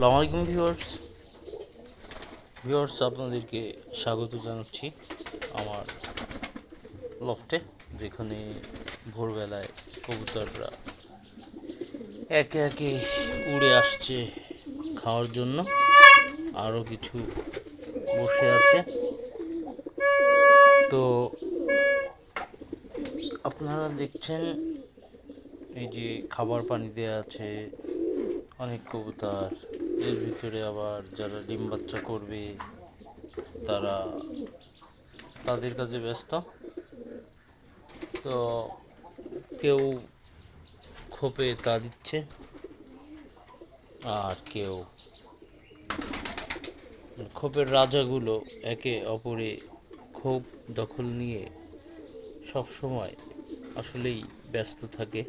সালাম আলাইকুম viewers. Viewers, আপনাদেরকে স্বাগত জানাচ্ছি আমার লফটে, যেখানে ভোরবেলায় কবুতররা একে একে উড়ে আসছে খাওয়ার জন্য। আরও কিছু বসে আছে। তো আপনারা দেখছেন এই যে খাবার পানি দেওয়া আছে, অনেক কবুতর। এর ভিতরে আবার যারা ডিম বাচ্চা করবে, তারা তাদের কাজে ব্যস্ত। তো কেউ খোপে তা দিচ্ছে, আর কেউ খোপের রাজাগুলো একে অপরে ক্ষোভ দখল নিয়ে সব সময় আসলেই ব্যস্ত থাকে।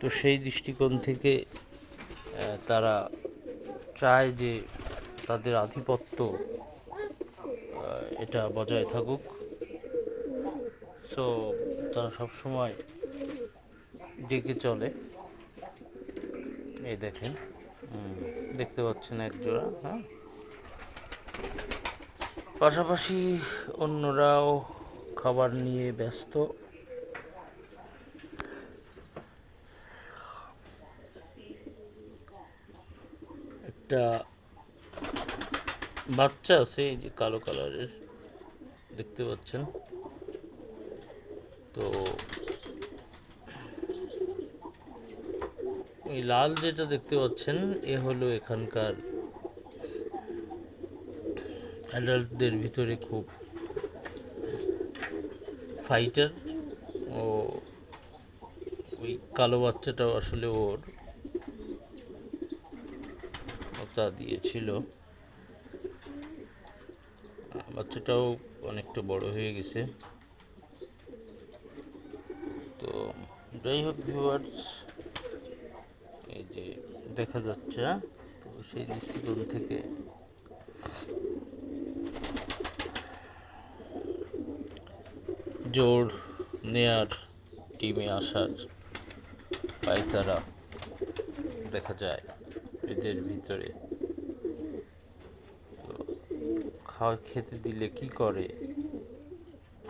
তো সেই দৃষ্টিকোণ থেকে তারা চায় যে তাদের আধিপত্য এটা বজায় থাকুক। সো তারা সবসময় ডেকে চলে। এই দেখেন দেখতে পাচ্ছেন এক জোড়া হ্যাঁ? পাশাপাশি অন্যরাও খাবার নিয়ে ব্যস্ত। একটা বাচ্চা আছে, এই যে কালো কালারের, দেখতে পাচ্ছেন। তো এই লাল যেটা দেখতে পাচ্ছেন, এ হলো এখানকার অ্যাডাল্টদের ভিতরে খুব ফাইটার ও ওই কালো বাচ্চাটাও আসলে ওর। তা দিয়েছিল। বাচ্চাটাও অনেকটা বড় হয়ে গেছে। তো যাই হোক ভিউয়ার্স এই যে দেখা যাচ্ছে? তো সেই দৃষ্টিকোণ থেকে। জোর নেয়ার টিমে আসার পায়তারা দেখা যায়। এদের ভিতরে। খাওয়া খেতে দিলে কি করে?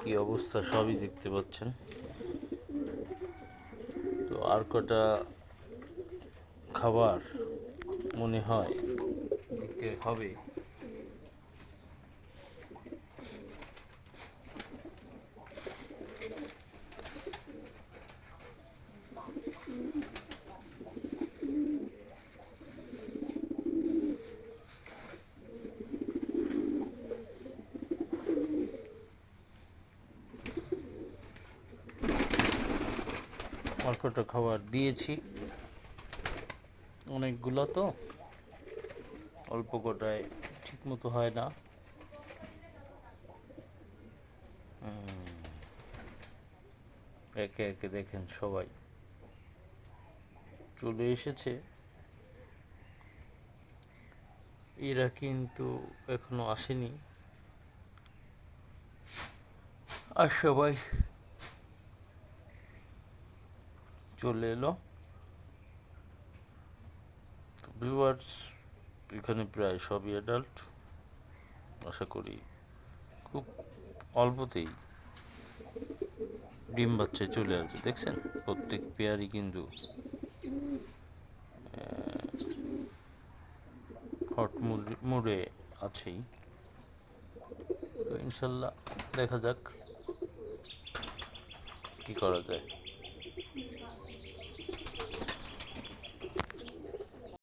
কি অবস্থা সবই দেখতে পাচ্ছেন। তো আর কটা খাবার মনে হয় দিতে হবে? কটা খাবার দিয়েছি। অনেকগুলো তো। অল্প কটায় ঠিক মতো হয় না। একে একে দেখেন সবাই। চলে এসেছে। এরা কিন্তু এখনও আসেনি। আর সবাই চলে এলো। ভিউয়ার্স এখানে প্রায় সবই অ্যাডাল্ট আশা করি খুব অল্পতেই ডিম বাচ্চায় চলে আসবে, দেখছেন? প্রত্যেক পেয়ারই কিন্তু হট মুডে আছেই। তো ইনশাল্লাহ দেখা যাক কি করা যায়।